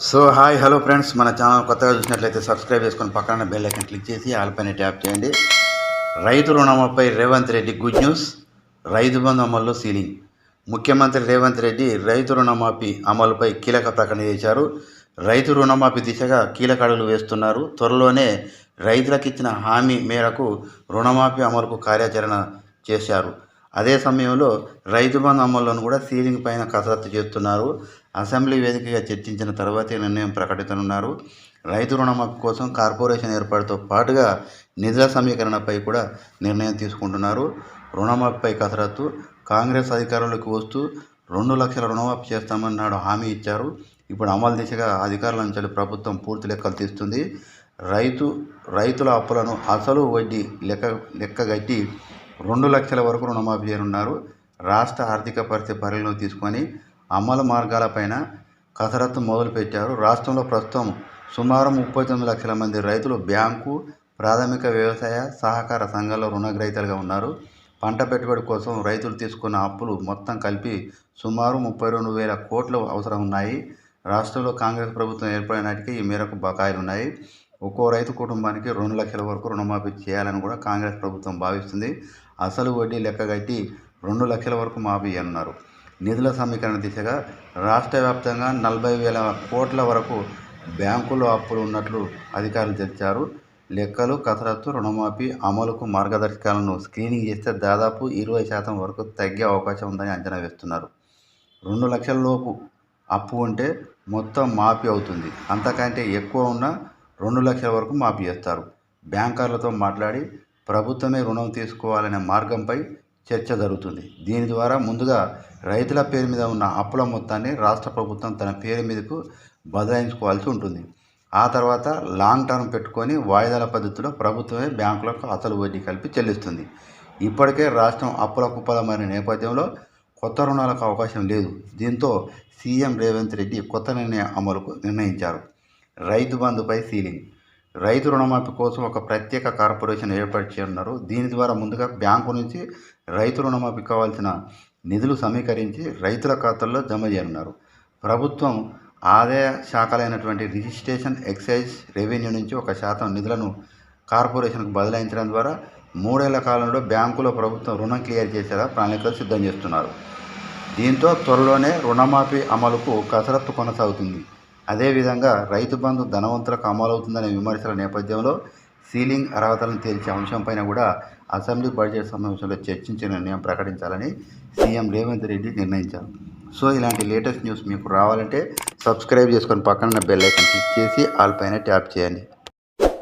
So hi hello friends మన channel కొత్తగా చూసినట్లయితే సబ్స్క్రైబ్ చేసుకొని పక్కన బెల్ ఐకన్ క్లిక్ చేసి ఆల్ పైన ట్యాప్ చేయండి. రైతు రుణమాపై రేవంత్ రెడ్డి గుడ్ న్యూస్ రైతు బంధు అమల్లో సీలింగ్ ముఖ్యమంత్రి రేవంత్ రెడ్డి రైతు రుణమాఫీ అమలుపై కీలక ప్రకటన చేశారు. రైతు రుణమాఫీ దిశగా కీలక అడుగులు వేస్తున్నారు. త్వరలోనే రైతులకు ఇచ్చిన హామీ మేరకు రుణమాఫీ అమలుకు కార్యాచరణ చేశారు. అదే సమయంలో రైతు బంధు అమలులను కూడా సీలింగ్ పైన కసరత్తు చేస్తున్నారు. అసెంబ్లీ వేదికగా చర్చించిన తర్వాతే నిర్ణయం ప్రకటించనున్నారు. రైతు రుణమాఫీ కోసం కార్పొరేషన్ ఏర్పాటుతో పాటుగా నిధుల సమీకరణపై కూడా నిర్ణయం తీసుకుంటున్నారు. రుణమాఫీపై కసరత్తు కాంగ్రెస్ అధికారంలోకి వస్తూ రెండు లక్షల రుణమాఫీ చేస్తామని నాడు హామీ ఇచ్చారు. ఇప్పుడు అమలు దిశగా అధికారుల నుంచి ప్రభుత్వం పూర్తి లెక్కలు తీస్తుంది. రైతు రైతుల అప్పులను అసలు వడ్డీ లెక్క లెక్కగట్టి రెండు లక్షల వరకు రుణమాఫీ చేయనున్నారు. రాష్ట్ర ఆర్థిక పరిస్థితి పరిగణలోకి తీసుకొని అమలు మార్గాలపైన కసరత్తు మొదలుపెట్టారు. రాష్ట్రంలో ప్రస్తుతం సుమారు ముప్పై తొమ్మిది లక్షల మంది రైతులు బ్యాంకు ప్రాథమిక వ్యవసాయ సహకార సంఘాల్లో రుణగ్రహీతలుగా ఉన్నారు. పంట పెట్టుబడి కోసం రైతులు తీసుకున్న అప్పులు మొత్తం కలిపి సుమారు ముప్పై రెండు వేల కోట్లు అవసరం ఉన్నాయి. రాష్ట్రంలో కాంగ్రెస్ ప్రభుత్వం ఏర్పడినాటికి ఈ మేరకు బకాయిలు ఉన్నాయి. ఒక్కో రైతు కుటుంబానికి రెండు లక్షల వరకు రుణమాఫీ చేయాలని కూడా కాంగ్రెస్ ప్రభుత్వం భావిస్తుంది. అసలు వడ్డీ లెక్కగట్టి రెండు లక్షల వరకు మాఫీ అన్నారు నిధుల సమీకరణ దిశగా రాష్ట్ర వ్యాప్తంగా నలభై వేల కోట్ల వరకు బ్యాంకుల్లో అప్పులు ఉన్నట్లు అధికారులు తెలిపారు. లెక్కలు కసరత్తు రుణమాఫీ అమలుకు మార్గదర్శకాలను స్క్రీనింగ్ చేస్తే దాదాపు ఇరవై శాతం వరకు తగ్గే అవకాశం ఉందని అంచనా వేస్తున్నారు. రెండు లక్షల లోపు అప్పు ఉంటే మొత్తం మాఫీ అవుతుంది. అంతకంటే ఎక్కువ ఉన్న రెండు లక్షల వరకు మాఫీ చేస్తారు. బ్యాంకర్లతో మాట్లాడి ప్రభుత్వమే రుణం తీసుకోవాలనే మార్గంపై చర్చ జరుగుతుంది. దీని ద్వారా ముందుగా రైతుల పేరు మీద ఉన్న అప్పుల మొత్తాన్ని రాష్ట్ర ప్రభుత్వం తన పేరు మీదకు బదలాయించుకోవాల్సి ఉంటుంది. ఆ తర్వాత లాంగ్ టర్మ్ పెట్టుకొని వాయిదాల పద్ధతిలో ప్రభుత్వమే బ్యాంకులకు అసలు వడ్డీ కలిపి చెల్లిస్తుంది. ఇప్పటికే రాష్ట్రం అప్పుల కుప్పలమైన నేపథ్యంలో కొత్త రుణాలకు అవకాశం లేదు. దీంతో సీఎం రేవంత్ రెడ్డి కొత్త నిర్ణయం అమలుకు నిర్ణయించారు. రైతు బంధుపై సీలింగ్. రైతు రుణమాఫీ కోసం ఒక ప్రత్యేక కార్పొరేషన్ ఏర్పాటు చేయనున్నారు. దీని ద్వారా ముందుగా బ్యాంకు నుంచి రైతు రుణమాఫీ కావాల్సిన నిధులు సమీకరించి రైతుల ఖాతాల్లో జమ చేయనున్నారు. ప్రభుత్వం ఆదాయ శాఖలైనటువంటి రిజిస్ట్రేషన్ ఎక్సైజ్ రెవెన్యూ నుంచి ఒక శాతం నిధులను కార్పొరేషన్కు బదలాయించడం ద్వారా మూడేళ్ళ కాలంలో బ్యాంకులో ప్రభుత్వం రుణం క్లియర్ చేసేలా ప్రణాళికలు సిద్ధం చేస్తున్నారు. దీంతో త్వరలోనే రుణమాఫీ అమలుకు కసరత్తు కొనసాగుతుంది. అదేవిధంగా రైతు బంధు ధనవంతులకు అమలవుతుందనే విమర్శల నేపథ్యంలో సీలింగ్ అర్హతలను తేల్చే అంశంపైన కూడా అసెంబ్లీ బడ్జెట్ సమావేశంలో చర్చించే నిర్ణయం ప్రకటించాలని సీఎం రేవంత్ రెడ్డి నిర్ణయించారు. సో ఇలాంటి లేటెస్ట్ న్యూస్ మీకు రావాలంటే సబ్స్క్రైబ్ చేసుకొని పక్కన బెల్ ఐకన్ క్లిక్ చేసి ఆల్ పైన ట్యాప్ చేయండి.